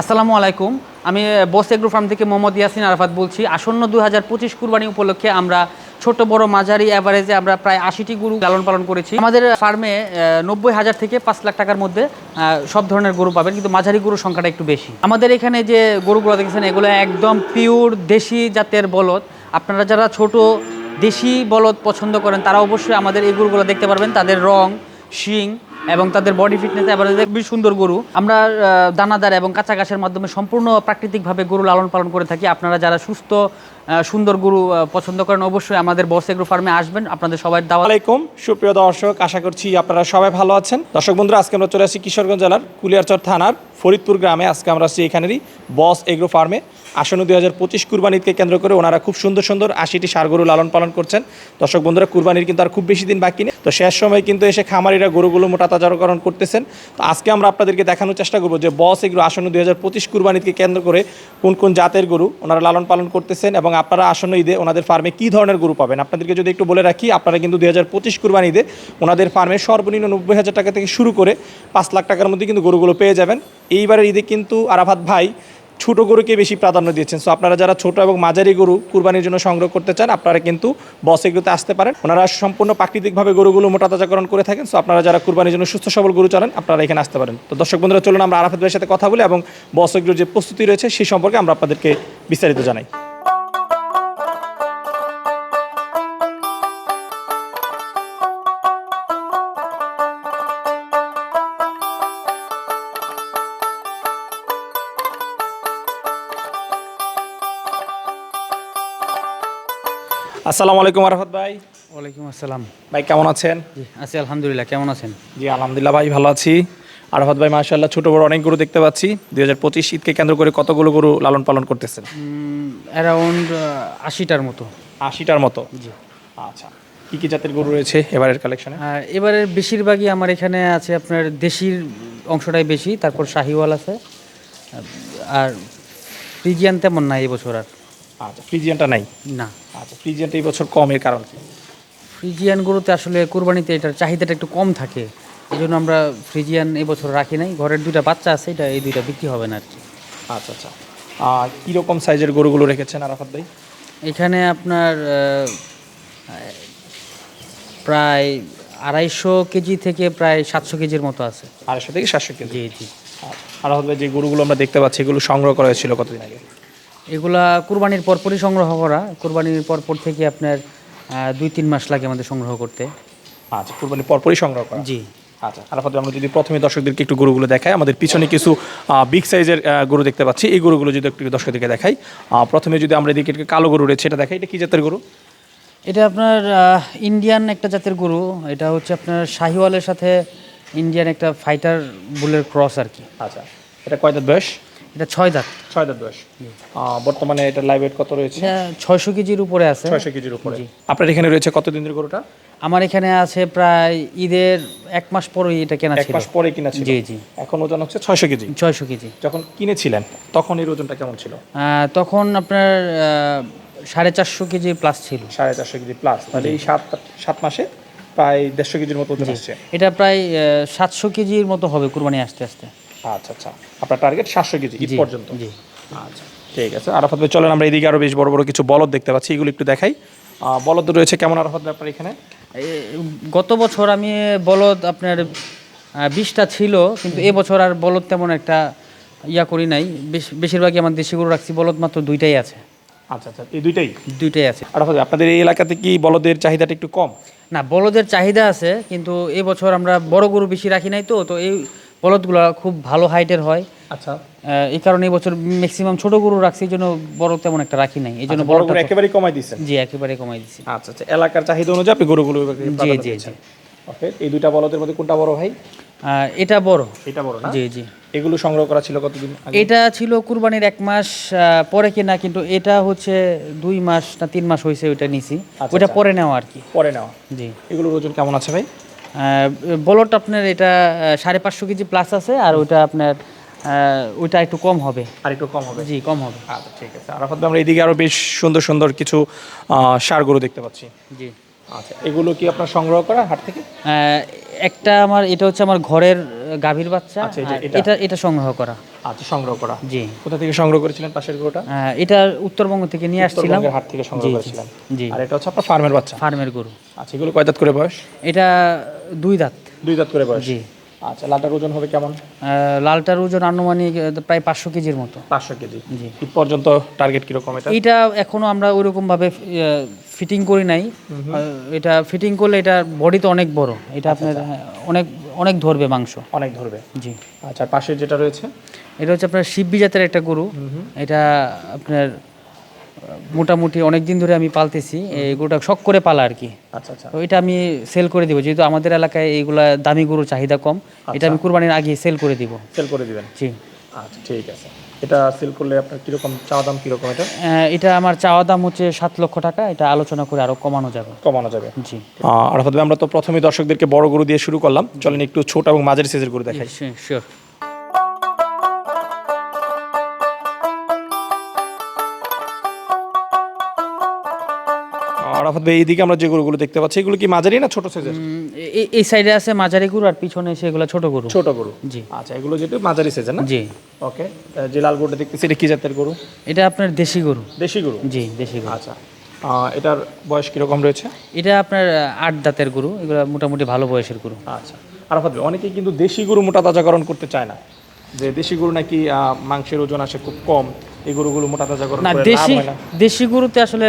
আসসালামু আলাইকুম। আমি বস এগ্রো ফার্ম থেকে মোহাম্মদ ইয়াসিন আরাফাত বলছি। আসন্ন দু হাজার পঁচিশ কুরবানি উপলক্ষে আমরা ছোট, বড়, মাঝারি অ্যাভারেজে আমরা প্রায় আশিটি গরু লালন পালন করেছি। আমাদের ফার্মে নব্বই হাজার থেকে পাঁচ লাখ টাকার মধ্যে সব ধরনের গরু পাবেন, কিন্তু মাঝারি গরুর সংখ্যাটা একটু বেশি। আমাদের এখানে যে গরুগুলো দেখেছেন, এগুলো একদম পিওর দেশি জাতের বলদ। আপনারা যারা ছোট, দেশি বলদ পছন্দ করেন, তারা অবশ্যই আমাদের এই গরুগুলো দেখতে পারবেন। তাদের রং, শিং এবং তাদের বডি ফিটনেস এবারে খুবই সুন্দর গরু, আমরা দানাদার এবং কাঁচা ঘাসের মাধ্যমে সম্পূর্ণ প্রাকৃতিকভাবে গরু লালন পালন করে থাকি। আপনারা যারা সুস্থ সুন্দর গরু পছন্দ করেন, অবশ্যই আমাদের বস এগ্রো ফার্মে আসবেন। আপনাদের সবাই দাওয়া আলাইকুম সুপ্রিয় দর্শক, আশা করছি আপনারা সবাই ভালো আছেন। দর্শক বন্ধুরা, আজকে আমরা চলে আসি কিশোরগঞ্জ জেলার কুলিয়ারচর থানার ফরিদপুর গ্রামে। আজকে আমরা আসছি এখানেরই বস এগ্রো ফার্মে আসন্ন দুই হাজার পঁচিশ কুরবানিকে কেন্দ্র করে ওনারা খুব সুন্দর সুন্দর আশিটি সার গরু লালন পালন করছেন। দর্শক বন্ধুরা, কুরবানির কিন্তু আর খুব বেশি দিন বাকি নেই। তো শেষ সময় কিন্তু এসে খামারিরা গরুগুলো মোটা তাজারকরণ করতেছেন। তো আজকে আমরা আপনাদেরকে দেখানোর চেষ্টা করব যে বস এগুলো আসন্ন দুই হাজার পঁচিশ কুরবানিকে কেন্দ্র করে কোন কোন জাতের গরু ওনারা লালন পালন করতেছেন এবং আপনারা আসন্ন ঈদে ওনাদের ফার্মে কী ধরনের গরু পাবেন। আপনাদেরকে যদি একটু বলে রাখি, আপনারা কিন্তু দুই হাজার পঁচিশ কুরবানি ঈদে ওনাদের ফার্মে সর্বনিম্ন নব্বই হাজার টাকা থেকে শুরু করে পাঁচ লাখ টাকার মধ্যে কিন্তু গরুগুলো পেয়ে যাবেন। এইবারের ঈদে কিন্তু আরাফাত ভাই ছোট গরুকে বেশি প্রাধান্য দিয়েছেন। সো আপনারা যারা ছোট এবং মাঝারি গরু কুরবানির জন্য সংগ্রহ করতে চান, আপনারা কিন্তু বস এগুলোতে আসতে পারেন। ওনারা সম্পূর্ণ প্রাকৃতিকভাবে গরুগুলো মোটা তাজাকরণ করে থাকেন। সো আপনারা যারা কুরবানির জন্য সুস্থ সবল গরু চালান, আপনারা এখানে আসতে পারেন। তো দর্শক বন্ধুরা, চলুন আমরা আরাফাত ভাইয়ের সাথে কথা বলি এবং বস এগুলোর যে প্রস্তুতি রয়েছে, সেই সম্পর্কে আমরা আপনাদেরকে বিস্তারিত জানাই। আসসালামু আলাইকুম আরাফাত ভাই। ওয়ালাইকুম আসসালাম। ভাই কেমন আছেন? জি আছি আলহামদুলিল্লাহ কেমন আছেন? জি আলহামদুলিল্লাহ ভাই ভালো আছি। আরাফাত ভাই মাশাআল্লাহ ছোট বড় অনেক গরু দেখতে পাচ্ছি। দুই হাজার পঁচিশ শীতকে কেন্দ্র করে কতগুলো গরু লালন পালন করতেছেন? অ্যারাউন্ড আশিটার মতো। আশিটার মতো? জি। আচ্ছা কী কী জাতের গরু রয়েছে এবারের কালেকশনে আর এবারের বেশিরভাগই আমার এখানে আছে আপনার দেশির অংশটাই বেশি তারপর শাহিওয়াল আছে। আর ফ্রিজিয়ান তেমন নাই এবছর আর। আচ্ছা ফ্রিজিয়ানটা নাই? না। আচ্ছা ফ্রিজিয়ানটা এই বছর কম এর কারণ কি? ফ্রিজিয়ান গরুতে আসলে কোরবানিতে এটার চাহিদাটা একটু কম থাকে। এই জন্য আমরা ফ্রিজিয়ান এবছর রাখি নাই। ঘরের দুইটা বাচ্চা আছে এটা এই দুইটা বিক্রি হবে না আর কি। আচ্ছা আচ্ছা। আর কীরকম সাইজের গরুগুলো রেখেছেন আরাফাত ভাই? এখানে আপনার আহ, প্রায় আড়াইশো কেজি থেকে প্রায় সাতশো কেজির মতো আছে। আড়াইশো থেকে সাতশো কেজি। জি জি। আচ্ছা। আরাফাত ভাই যে গরুগুলো আমরা দেখতে পাচ্ছি এগুলো সংগ্রহ করা হয়েছিল কতদিন আগে? এগুলা কুরবানির পরপরই সংগ্রহ করা। কুরবানির পরপর থেকে আপনার দুই তিন মাস লাগে আমাদের সংগ্রহ করতে। আচ্ছা কুরবানি পরপরই সংগ্রহ করা। জি। আচ্ছা আরাফাত আমরা যদি প্রথমে দর্শকদেরকে একটু গরুগুলো দেখাই আমাদের পিছনে কিছু বিগ সাইজের গরু দেখতে পাচ্ছি। এই গরুগুলো যদি একটু দর্শকদেরকে দেখাই প্রথমে যদি আমরা এদিকে একটু কালো গরু রয়েছে এটা দেখাই। এটা কি জাতের গরু? এটা আপনার ইন্ডিয়ান একটা জাতের গরু। এটা হচ্ছে আপনার শাহিওয়ালের সাথে ইন্ডিয়ান একটা ফাইটার বুলের ক্রস আর কি। আচ্ছা এটা কয় দাঁত বয়স? এটা ছয় দাঁত। ছয় দাঁত বয়স। বর্তমানে এটা লাইভ ওয়েট কত রয়েছে? ছয়শো কেজির উপরে আছে। ছয়শো কেজির উপরে। আপনার এখানে রয়েছে কত দিনের গরুটা? আমার এখানে আছে প্রায় ঈদের এক মাস পরেই এটা কেনা এক মাস পরে কিনা ছিল? জি জি। এখন ওজন হচ্ছে ছয়শো কেজি? ছয়শো কেজি। যখন কিনেছিলেন তখন এর ওজনটা কেমন ছিল? তখন আপনার সাড়ে চারশো কেজি প্লাস ছিল। সাড়ে চারশো কেজি প্লাস তাহলে এই সাত সাত মাসে প্রায় দেড়শো কেজির মতো ওজন আসছে। এটা প্রায় সাতশো কেজির মতো হবে কুরবানি আস্তে আস্তে। আচ্ছা আচ্ছা। আপনার টার্গেট সাতশো কেজি ঈদ পর্যন্ত। জি। আচ্ছা ঠিক আছে। আরাফাত ভাই চলেন আমরা এদিকে আরও বেশ বড় বড় কিছু বলদ দেখতে পাচ্ছি এগুলো একটু দেখাই। বলদ রয়েছে কেমন আরাফাত ভাই আপনার এখানে? গত বছর আমি বলদ আপনার বিশটা ছিল কিন্তু এবছর আর বলদ তেমন একটা ইয়া করি নাই। বেশ- বেশিরভাগই আমার দেশি গরু রাখছি বলদ মাত্র দুইটাই আছে। আচ্ছা আচ্ছা এই দুইটাই? দুইটাই আছে। আরাফাত ভাই আপনাদের এই এলাকাতে কি বলদের চাহিদাটা একটু কম? না বলদের চাহিদা আছে কিন্তু এবছর আমরা বড় গরু বেশি রাখি নাই তো তো এই বলদগুলো খুব ভালো হাইটের হয়। আচ্ছা। এই কারণে এবছর ম্যাক্সিমাম ছোট গরু রাখছি এই জন্য বড় তেমন একটা রাখি নাই। এই জন্য আচ্ছা, বড় গরু একেবারেই কমাই দিচ্ছেন জি একেবারে কমাই দিছি। আচ্ছা আচ্ছা এলাকার চাহিদা অনুযায়ী আপনি গরুগুলো জি জি জি। ওকে এই দুইটা বলদের মধ্যে কোনটা বড় ভাই? এটা বড়। এটা বড় না? জি জি। এগুলো সংগ্রহ করা ছিল কতদিন আগে? এটা ছিল কুরবানির এক মাস পরে কিনা কিন্তু এটা হচ্ছে দুই মাস না তিন মাস হয়েছে ওইটা নিছি। আচ্ছা, ওইটা আচ্ছা। পরে নেওয়া আর কি। পরে নেওয়া। জি। এগুলোর ওজন কেমন আছে ভাই? বলট আপনার এটা সাড়ে পাঁচশো কেজি প্লাস আছে আর ওইটা আপনার ওইটা একটু কম হবে। আর একটু কম হবে? জি কম হবে। আচ্ছা ঠিক আছে। আরাফাত আমরা এদিকে আরও বেশ সুন্দর সুন্দর কিছু সারগুলো দেখতে পাচ্ছি। জি। আচ্ছা এগুলো কি আপনার সংগ্রহ করা হাট থেকে? একটা আমার এটা হচ্ছে আমার ঘরের গাভীর বাচ্চা। আচ্ছা? এটা এটা সংগ্রহ করা। আচ্ছা সংগ্রহ করা। জি। কোথা থেকে সংগ্রহ করেছিলেন পাশের গরুটা? এটা উত্তরবঙ্গ থেকে নিয়ে আসছিলাম। হাট থেকে সংগ্রহ জি, জি। আর এটা হচ্ছে আপনার ফার্মের বাচ্চা? ফার্মের গরু। আচ্ছা এগুলো কয় দাঁত করে বয়স? এটা দুই দাঁত। দুই দাঁত করে বয়স। জি। আচ্ছা লাটার ওজন হবে কেমন? লালটার ওজন আনুমানিক প্রায় পাঁচশো কেজির মতো। পাঁচশো কেজি। জি। পর্যন্ত টার্গেট কীরকম এটা? এটা এখনও আমরা ওইরকম ভাবে ফিটিং করি নাই। এটা ফিটিং করলে এটা বডি তো অনেক বড়। এটা আপনার হ্যাঁ, অনেক অনেক ধরবে মাংস। অনেক ধরবে। জি। আচ্ছা পাশে যেটা রয়েছে? এটা হচ্ছে আপনার শিববি জাতের একটা গরু। এটা আপনার মোটামুটি অনেক দিন ধরে আমি পালতেছি এই গরুটা শখ করে পালা আর কি। আচ্ছা আচ্ছা। তো এটা আমি সেল করে দিব যেহেতু আমাদের এলাকায় এইগুলা দামি গরুর চাহিদা কম এটা আমি কুরবানির আগে সেল করে দিব। সেল করে দিবেন? জি। আচ্ছা ঠিক আছে। এটা সেল করলে আপনার কীরকম চাওয়া দাম কীরকম এটা? এটা আমার চাওয়া দাম হচ্ছে সাত লক্ষ টাকা এটা আলোচনা করে আরও কমানো যাবে। কমানো যাবে। জি। আর আমরা তো প্রথমেই দর্শকদেরকে বড় গরু দিয়ে শুরু করলাম। চলেন একটু ছোট এবং মাঝারি সাইজের গরু দেখাই। শিওর আর আপনাদের এইদিকে আমরা যে গরুগুলো দেখতে পাচ্ছি এগুলো কি মাঝারি না ছোট সাইজের এই সাইডে আছে মাঝারি গরু আর পিছনে সেগুলো ছোট গরু। ছোট গরু? জি। আচ্ছা এগুলো যেটা মাঝারি সাইজের না? জি। ওকে যে লাল গরুটা দেখতেছি এটা কি জাতের গরু? এটা আপনার দেশি গরু। দেশি গরু? জি দেশি গরু। আচ্ছা এটার বয়স কীরকম রয়েছে? এটা আপনার আট দাঁতের গরু এগুলো মোটামুটি ভালো বয়সের গরু। আচ্ছা আর ভাববে অনেকেই কিন্তু দেশি গরু মোটা তাজাকরণ করতে চায় না। যে দেশি গরু নাকি মাংসের ওজন আসে খুব কম এই গরুগুলো মোটা তাজাকরণ না করে লাভ দেশি না। দেশি গরুতে আসলে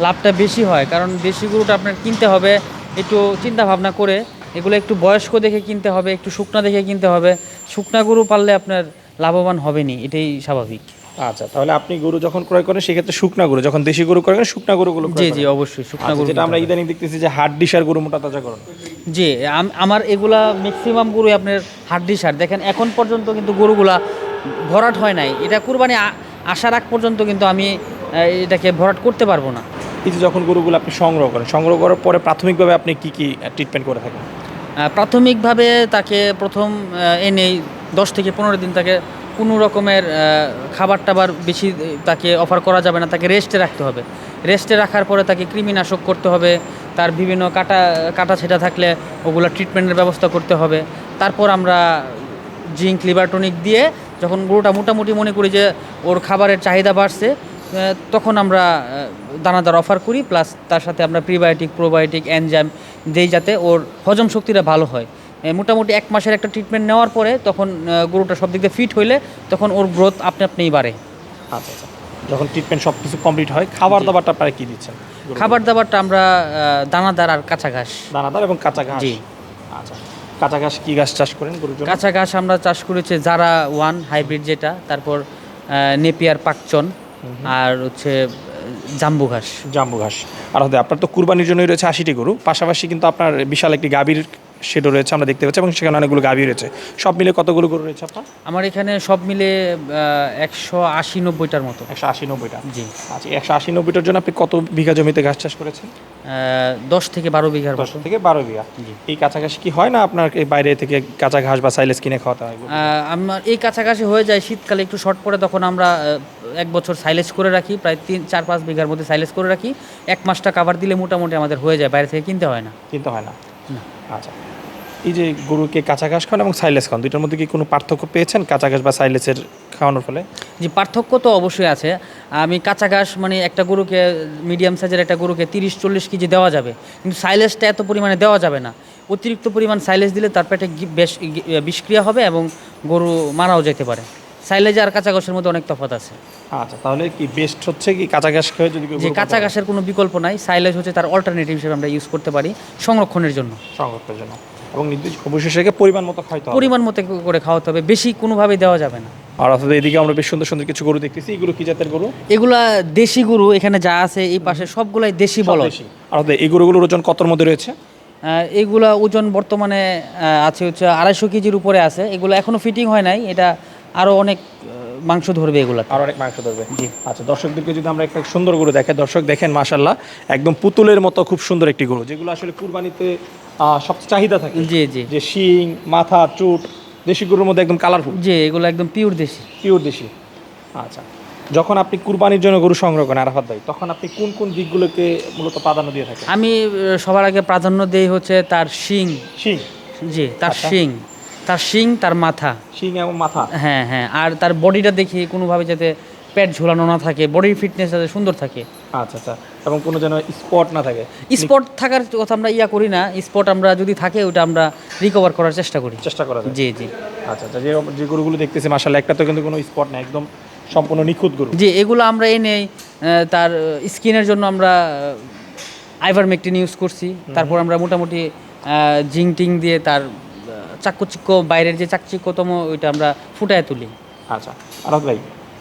লাভটা বেশি হয়। কারণ দেশি গরুটা আপনার কিনতে হবে একটু চিন্তা ভাবনা করে। এগুলো একটু বয়স্ক দেখে কিনতে হবে একটু শুকনা দেখে কিনতে হবে। শুকনা গরু পাললে আপনার লাভবান হবেনি এটাই স্বাভাবিক। আচ্ছা তাহলে আপনি গরু যখন ক্রয় করেন সেক্ষেত্রে শুকনা গরু যখন দেশি গরু ক্রয় করেন শুকনা গরুগুলো জি জি অবশ্যই শুকনা আচ্ছা, গরু যেটা আমরা ইদানিং দেখতেছি যে হাট ডিশার গরু মোটা তাজাকরণ জি আম- আমার এগুলা ম্যাক্সিমাম গরু আপনার হাড্ডি সার দেখেন এখন পর্যন্ত কিন্তু গরুগুলা ভরাট হয় নাই। এটা কুরবানি আসার আগ পর্যন্ত কিন্তু আমি এটাকে ভরাট করতে পারব না। এই যে যখন গরুগুলো আপনি সংগ্রহ করেন সংগ্রহ করার পরে প্রাথমিকভাবে আপনি কি কি ট্রিটমেন্ট করে থাকেন? প্রাথমিকভাবে তাকে প্রথম আহ, এনে দশ থেকে পনেরো দিন তাকে কোনো রকমের খাবার টাবার বেশি তাকে অফার করা যাবে না তাকে রেস্টে রাখতে হবে। রেস্টে রাখার পরে তাকে কৃমিনাশক করতে হবে তার বিভিন্ন কাটা কাটা ছেটা থাকলে ওগুলো ট্রিটমেন্টের ব্যবস্থা করতে হবে। তারপর আমরা জিঙ্ক লিভার টনিক দিয়ে যখন গরুটা মোটামুটি মনে করি যে ওর খাবারের চাহিদা বাড়ছে তখন আমরা দানাদার অফার করি প্লাস তার সাথে আমরা প্রিবায়োটিক প্রোবায়োটিক এনজাইম দেই যাতে ওর হজম শক্তিটা ভালো হয়। মোটামুটি এক মাসের একটা ট্রিটমেন্ট নেওয়ার পরে তখন গরুটা সব দিক দিয়ে ফিট হইলে তখন ওর গ্রোথ আপনি আপনিই বাড়ে। আচ্ছা আচ্ছা। যখন ট্রিটমেন্ট সব কিছু কমপ্লিট হয় খাবার দাবারটা আপনারা কী দিচ্ছেন খাবার দাবারটা আমরা দানাদার আর কাঁচা ঘাস। দানাদার এবং কাঁচা ঘাস? জি। আচ্ছা কাঁচা ঘাস কী ঘাস চাষ করেন গরুর জন্য? কাঁচা ঘাস আমরা চাষ করেছি জারা ওয়ান হাইব্রিড যেটা তারপর নেপিয়ার পাকচন। আর হচ্ছে জাম্বু ঘাস। জাম্বু ঘাস। আর হতে আপনার তো কুরবানির জন্যই রয়েছে আশিটি গরু। পাশাপাশি কিন্তু আপনার বিশাল একটি গাভীর শেডও রয়েছে আমরা দেখতে পাচ্ছি এবং সেখানে অনেকগুলো গাভী রয়েছে। সব মিলে কতগুলো গরু রয়েছে আপনার? আমার এখানে সব মিলে একশো আশি নব্বইটার মতো। একশো আশি নব্বইটা? জি। আচ্ছা একশো আশি নব্বইটার জন্য আপনি কত বিঘা জমিতে ঘাস চাষ করেছেন? দশ থেকে বারো বিঘার দশ থেকে বারো বিঘা। জি। এই কাছাকাছি কি হয় না আপনার এই বাইরে থেকে কাঁচা ঘাস বা সাইলেস কিনে খাওয়াতে হয়? আমার এই কাছাকাছি হয়ে যায় শীতকালে একটু শর্ট পড়ে তখন আমরা এক বছর সাইলেজ করে রাখি প্রায় তিন চার পাঁচ বিঘার মধ্যে সাইলেজ করে রাখি। এক মাসটা কাভার দিলে মোটামুটি আমাদের হয়ে যায় বাইরে থেকে কিনতে হয় না। কিনতে হয় না। আচ্ছা। এই যে গরুকে কাঁচা ঘাস খান এবং সাইলেস খান দুইটার মধ্যে কি কোনো পার্থক্য পেয়েছেন কাঁচা ঘাস বা সাইলেসের খাওয়ানোর ফলে? যে পার্থক্য তো অবশ্যই আছে। আমি কাঁচা ঘাস মানে একটা গরুকে মিডিয়াম সাইজের একটা গরুকে তিরিশ চল্লিশ কেজি দেওয়া যাবে। কিন্তু সাইলেজটা এত পরিমাণে দেওয়া যাবে না। অতিরিক্ত পরিমাণ সাইলেজ দিলে তার পেটে বেশ বিষক্রিয়া হবে এবং গরু মারাও যেতে পারে। সাইলেজ আর কাঁচা ঘাসের মধ্যে অনেক তফাৎ আছে। আচ্ছা তাহলে কি বেস্ট হচ্ছে কি কাঁচা ঘাস খেয়ে যদি যে কাঁচা ঘাসের কোনো বিকল্প নাই। সাইলেজ হচ্ছে তার অল্টারনেটিভ হিসেবে আমরা ইউজ করতে পারি সংরক্ষণের জন্য। সংরক্ষণের জন্য। এবং নির্দিষ্ট সেকে পরিমাণ মতো খাইতে হবে। পরিমাণ মতো করে খাওয়াতে হবে বেশি কোনোভাবেই দেওয়া যাবে না। আর অর্থাৎ এদিকে আমরা বেশ সুন্দর সুন্দর কিছু গরু দেখতেছি। এগুলো কি জাতের গরু? এগুলা দেশি গরু এখানে যা আছে এই পাশে সবগুলাই দেশি দেশি। আর এই গরুগুলোর ওজন কতর মধ্যে রয়েছে? এগুলা ওজন বর্তমানে আছে হচ্ছে আড়াইশো কেজির উপরে আছে। এগুলো এখনও ফিটিং হয় নাই এটা আরও অনেক মাংস ধরবে এগুলো। আর অনেক মাংস ধরবে। জি। আচ্ছা দর্শকদেরকে যদি আমরা একটা সুন্দর গরু দেখে দর্শক দেখেন মাশাল্লাহ একদম পুতুলের মতো খুব সুন্দর একটি গরু যেগুলো আসলে কুরবানিতে সবচেয়ে চাহিদা থাকে। জি জি। যে শিং মাথা চুট দেশি গরুর মধ্যে একদম কালারফুল জি এগুলো একদম পিওর দেশি। পিওর দেশি। আচ্ছা যখন আপনি কুরবানির জন্য গরু সংগ্রহ করেন আরাফাত ভাই তখন আপনি কোন কোন দিকগুলোকে মূলত প্রাধান্য দিয়ে থাকেন? আমি সবার আগে প্রাধান্য দেই হচ্ছে তার শিং। শিং? জি তার আচ্ছা। শিং। তার শিং তার মাথা। শিং এবং মাথা। হ্যাঁ হ্যাঁ আর তার বডিটা দেখি কোনোভাবে যাতে পেট ঝোলানো না থাকে বডির ফিটনেস যাতে সুন্দর থাকে। আচ্ছা আচ্ছা। এবং কোনো যেন স্পট না থাকে। স্পট থাকার কথা আমরা ইয়া করি না স্পট আমরা যদি থাকে ওটা আমরা রিকভার করার চেষ্টা করি। চেষ্টা করা যায়। জি জি। আচ্ছা আচ্ছা। যে যে গরুগুলো দেখতেছি মাসাল্লাহ একটা তো কিন্তু কোনো স্পট না একদম সম্পূর্ণ নিখুঁত গরু। জি এগুলো আমরা এনে তার স্কিনের জন্য আমরা আইভারমেকটিন ইউজ করছি। তারপর আমরা মোটামুটি জিং টিং দিয়ে তার চাকচিক্য বাইরের যে চাকচিক্যতম ওইটা আমরা ফুটায় তুলি। আচ্ছা। আরাফ ভাই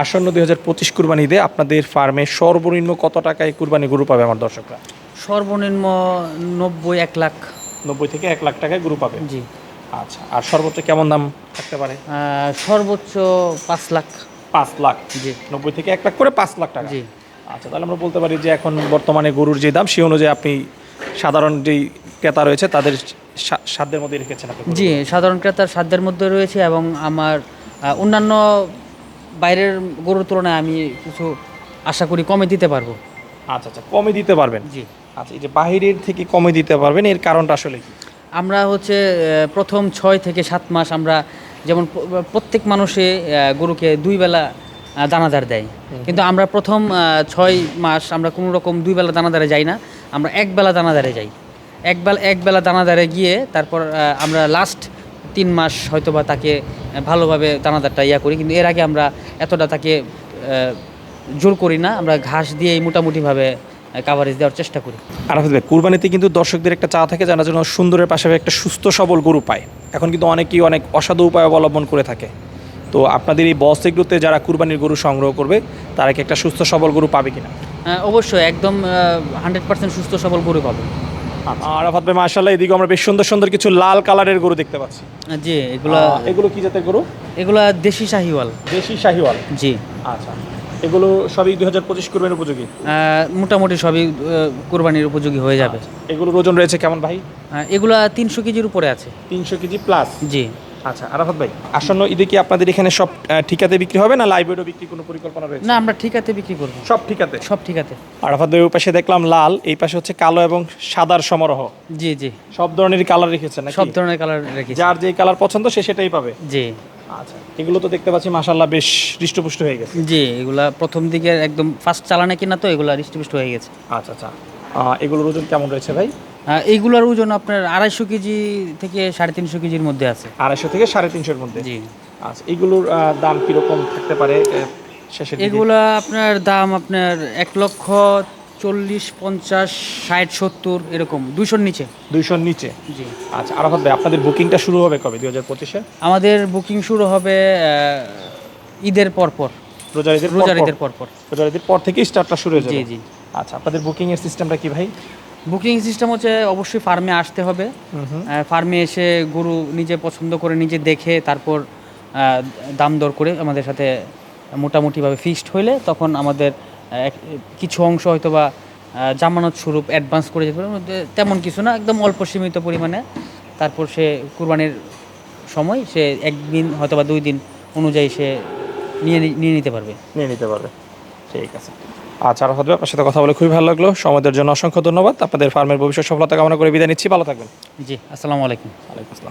আসন্ন দুই হাজার পঁচিশ কুরবানি ঈদে আপনাদের ফার্মে সর্বনিম্ন কত টাকায় কুরবানি গরু পাবে আমার দর্শকরা? সর্বনিম্ন নব্বই এক লাখ। নব্বই থেকে এক লাখ টাকায় গরু পাবে? জি। আচ্ছা আর সর্বোচ্চ কেমন দাম থাকতে পারে? সর্বোচ্চ পাঁচ লাখ। পাঁচ লাখ? জি। নব্বই থেকে এক লাখ করে পাঁচ লাখ টাকা। জি। আচ্ছা তাহলে আমরা বলতে পারি যে এখন বর্তমানে গরুর যে দাম সেই অনুযায়ী আপনি সাধারণ যেই ক্রেতা রয়েছে তাদের সাধ্যের মধ্যে রেখেছেন আপনি জি সাধারণ ক্রেতার সাধ্যের মধ্যে রয়েছে এবং আমার অন্যান্য বাইরের গরুর তুলনায় আমি কিছু আশা করি কমে দিতে পারব। আচ্ছা আচ্ছা কমে দিতে পারবেন? জি। আচ্ছা এই যে বাহিরের থেকে কমে দিতে পারবেন এর কারণটা আসলে কি? আমরা হচ্ছে প্রথম ছয় থেকে সাত মাস আমরা যেমন প্রত্যেক মানুষে গরুকে দুই বেলা দানাদার দেয়। কিন্তু আমরা প্রথম ছয় মাস আমরা কোনো রকম দুই বেলা দানাদারে যাই না আমরা এক বেলা দানাদারে যাই। এক বেলা এক বেলা দানাদারে গিয়ে তারপর আমরা লাস্ট তিন মাস হয়তো বা তাকে ভালোভাবে দানাদারটা ইয়া করি। কিন্তু এর আগে আমরা এতটা তাকে জোর করি না। আমরা ঘাস দিয়েই মোটামুটিভাবে কাভারেজ দেওয়ার চেষ্টা করি। আরাফাত ভাই কুরবানিতে কিন্তু দর্শকদের একটা চা থাকে জানা যেন সুন্দরের পাশাপাশি একটা সুস্থ সবল গরু পায়। এখন কিন্তু অনেকেই অনেক অসাধু উপায় অবলম্বন করে থাকে। তো আপনাদের এই বস এগুলোতে যারা কুরবানির গরু সংগ্রহ করবে তারা কি একটা সুস্থ সবল গরু পাবে কিনা? হ্যাঁ, অবশ্যই। একদম হান্ড্রেড পার্সেন্ট সুস্থ সবল গরু পাবে। আরাফাত ভাই মাশাআল্লাহ এদিকে আমরা বেশ সুন্দর সুন্দর কিছু লাল কালারের গরু দেখতে পাচ্ছি। জি এগুলা এগুলো কি জাতের গরু? এগুলো দেশি শাহিওয়াল। দেশি শাহিওয়াল? জি। আচ্ছা। এগুলো সবই দুই হাজার পঁচিশ কুরবানির উপযোগী? মোটামুটি সবই কুরবানির উপযোগী হয়ে যাবে। এগুলোর ওজন রয়েছে কেমন ভাই? এগুলা তিনশো কেজির উপরে আছে। তিনশো কেজি প্লাস জি। আচ্ছা আরাফাত ভাই আসন্ন ঈদে কি আপনাদের এখানে সব ঠিকাতে বিক্রি হবে না লাইব্রেরিও বিক্রি কোনো পরিকল্পনা রয়েছে? না আমরা ঠিকাতে বিক্রি করব। সব ঠিকাতে? সব ঠিকাতে। আরাফাত ভাই ওই পাশে দেখলাম লাল এই পাশে হচ্ছে কালো এবং সাদার সমারোহ। জি জি। সব ধরনেরই কালার রেখেছেন নাকি? সব ধরনের কালার রেখেছি। যার যে কালার পছন্দ সে সেটাই পাবে? জি। আচ্ছা এগুলো তো দেখতে পাচ্ছি মাশাল্লাহ বেশ হৃষ্টপুষ্ট হয়ে গেছে। জি এগুলা প্রথম দিকে একদম ফার্স্ট চালানে কিনা তো এগুলা হৃষ্টপুষ্ট হয়ে গেছে। আচ্ছা আচ্ছা। এগুলোর ওজন কেমন রয়েছে ভাই? এইগুলার ওজন আপনার আড়াইশো কেজি থেকে সাড়ে তিনশো কেজির মধ্যে আছে। আড়াইশো থেকে সাড়ে তিনশোর মধ্যে? জি। আচ্ছা এগুলোর দাম কীরকম থাকতে পারে শেষের? এগুলা আপনার দাম আপনার এক লক্ষ চল্লিশ পঞ্চাশ ষাট সত্তর এরকম দুইশোর নিচে। দুইশোর নিচে? জি। আচ্ছা আরাফাত ভাই আপনাদের বুকিংটা শুরু হবে কবে দুই হাজার পঁচিশে? আমাদের বুকিং শুরু হবে ঈদের পরপর। পর রোজার ঈদের রোজার পর- ঈদের পর পর রোজার ঈদের পর থেকেই স্টার্টটা শুরু হয়ে যাবে? জি জি। আচ্ছা আপনাদের বুকিংয়ের সিস্টেমটা কি ভাই? বুকিং সিস্টেম হচ্ছে অবশ্যই ফার্মে আসতে হবে। ফার্মে এসে গরু নিজে পছন্দ করে নিজে দেখে তারপর দাম দর করে আমাদের সাথে মোটামুটিভাবে ফিক্সড হইলে তখন আমাদের কিছু অংশ হয়তো বা জামানত স্বরূপ অ্যাডভান্স করে যেতে পারে। তেমন কিছু না একদম অল্প সীমিত পরিমাণে। তারপর সে কুরবানির সময় সে একদিন হয়তো বা দুই দিন অনুযায়ী সে নিয়ে নিয়ে নিতে পারবে। নিয়ে নিতে পারবে। ঠিক আছে। আচ্ছা ভাই আপনার সাথে কথা বলে খুবই ভালো লাগল। সময়ের জন্য অসংখ্য ধন্যবাদ। আপনাদের ফার্মের ভবিষ্যৎ সফলতা কামনা করে বিদায় নিচ্ছি। ভালো থাকবেন। জি আসসালামু আলাইকুম। ওয়ালাইকুম আসসালাম।